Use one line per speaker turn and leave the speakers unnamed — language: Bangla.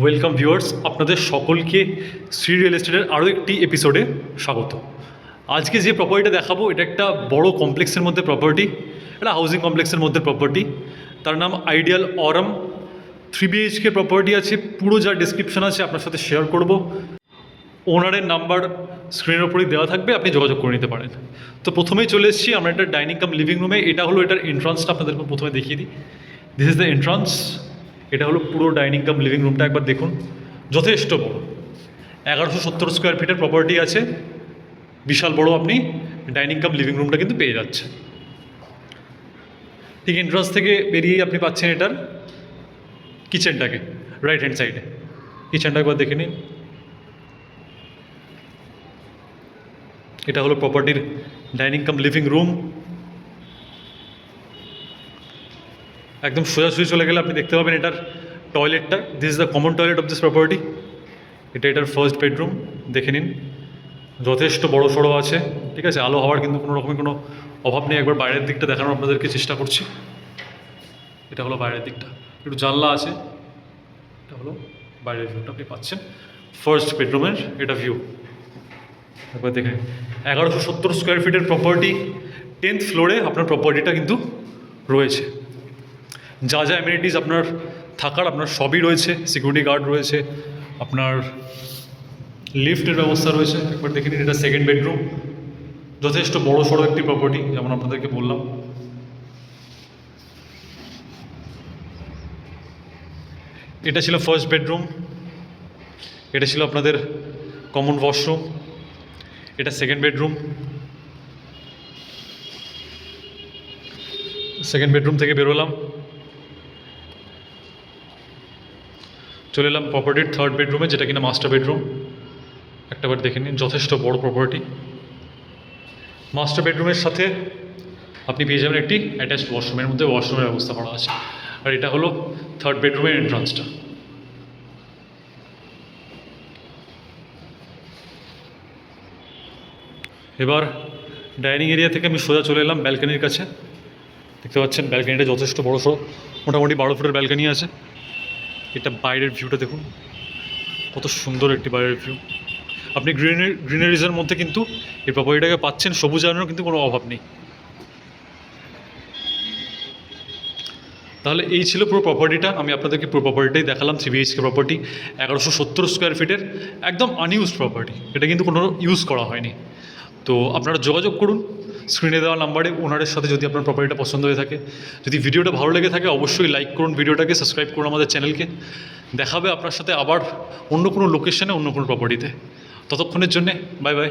ওয়েলকাম ভিউয়ার্স আপনাদের সকলকে শ্রী রিয়েল এস্টেটের আরও একটি এপিসোডে স্বাগত। আজকে যে প্রপার্টিটা দেখাবো, এটা একটা বড় কমপ্লেক্সের মধ্যে প্রপার্টি এটা হাউজিং কমপ্লেক্সের মধ্যে প্রপার্টি তার নাম Ideal Aurum three BHK property আছে, পুরো যা ডিসক্রিপশন আছে আপনার সাথে শেয়ার করব। ওনারের নাম্বার স্ক্রিনের ওপরেই দেওয়া থাকবে, আপনি যোগাযোগ করে নিতে পারেন। তো প্রথমেই চলে এসেছি, আমরা একটা ডাইনিং কাম লিভিং রুমে এটা হলো এটার এন্ট্রান্সটা আপনাদেরকে প্রথমে দেখিয়ে দিই। দিস ইজ দ্য এন্ট্রান্স এটা হলো পুরো ডাইনিং কাম লিভিং রুমটা একবার দেখুন। যথেষ্ট বড়। এগারোশো সত্তর স্কোয়ার ফিটের প্রপার্টি আছে। বিশাল বড় আপনি ডাইনিং কাম লিভিং রুমটা কিন্তু পেয়ে যাচ্ছেন। ঠিক এন্ট্রান্স থেকে বেরিয়েই আপনি পাচ্ছেন এটার কিচেনটাকে রাইট হ্যান্ড সাইডে কিচেনটা একবার দেখে নিন। এটা হলো প্রপার্টির ডাইনিং কাম লিভিং রুম একদম সোজাসুজি চলে গেলে আপনি দেখতে পাবেন এটার টয়লেটটা this is the common toilet of this property এটা এটার ফার্স্ট বেডরুম দেখে নিন। যথেষ্ট বড় সড়ো আছে, ঠিক আছে? আলো হওয়ার কিন্তু কোনো রকমের কোনো অভাব নেই। একবার বাইরের দিকটা দেখানোর আপনাদেরকে চেষ্টা করছি। এটা হলো বাইরের দিকটা। একটু জানলা আছে। এটা হলো বাইরের ভিউটা আপনি পাচ্ছেন। ফার্স্ট বেডরুমের এটা ভিউ একবার দেখে এগারোশো সত্তর স্কোয়ার ফিটের প্রপার্টি টেন্থ ফ্লোরে আপনার প্রপার্টিটা কিন্তু রয়েছে। যা যা অ্যামিনিটিস আপনার থাকার, আপনার সবই রয়েছে সিকিউরিটি গার্ড রয়েছে, আপনার লিফটের ব্যবস্থা রয়েছে, একবার দেখে নিন, এটা সেকেন্ড বেডরুম যথেষ্ট বড় সড়ো একটি প্রপার্টি যেমন আপনাদেরকে বললাম। এটা ছিল ফার্স্ট বেডরুম এটা ছিল আপনাদের কমন ওয়াশরুম এটা সেকেন্ড বেডরুম সেকেন্ড বেডরুম থেকে বেরোলাম। চলে এলাম প্রপার্টির থার্ড বেডরুমে যেটা কিনা মাস্টার বেডরুম একটাবার দেখে নিন, যথেষ্ট বড় প্রপার্টি মাস্টার বেডরুমের সাথে আপনি পেয়ে যাবেন একটি অ্যাটাচড ওয়াশরুমের মধ্যে ওয়াশরুমের ব্যবস্থা করা আছে। আর এটা হলো থার্ড বেডরুমের এন্ট্রান্সটা এবার ডাইনিং এরিয়া থেকে আমি সোজা চলে এলাম ব্যালকানির কাছে। দেখতে পাচ্ছেন ব্যালকানিটা যথেষ্ট বড় মোটামুটি বারো ফুটের ব্যালকানি আছে। এটা বাইরের ভিউটা দেখুন। কত সুন্দর একটি বাইরের ভিউ আপনি গ্রিনারি গ্রিনারিজের মধ্যে কিন্তু এই প্রপার্টিটাকে পাচ্ছেন, সবুজ আলোর কিন্তু কোনো অভাব নেই। তাহলে এই ছিল পুরো প্রপার্টিটা আমি আপনাদেরকে পুরো প্রপার্টিটাই দেখালাম থ্রি বিএইচকে প্রপার্টি এগারোশো সত্তর স্কোয়ার ফিটের একদম আনইউজ প্রপার্টি এটা কিন্তু কোনো ইউজ করা হয়নি। তো আপনারা যোগাযোগ করুন। স্ক্রিনে দেওয়া নাম্বারে ওনারের সাথে যদি আপনার প্রপার্টিটা পছন্দ হয়ে থাকে। যদি ভিডিওটা ভালো লেগে থাকে, অবশ্যই লাইক করুন ভিডিওটাকে সাবস্ক্রাইব করুন আমাদের চ্যানেলকে দেখাবে আপনার সাথে আবার অন্য কোনো লোকেশনে অন্য কোনো প্রপার্টিতে ততক্ষণের জন্যে বাই বাই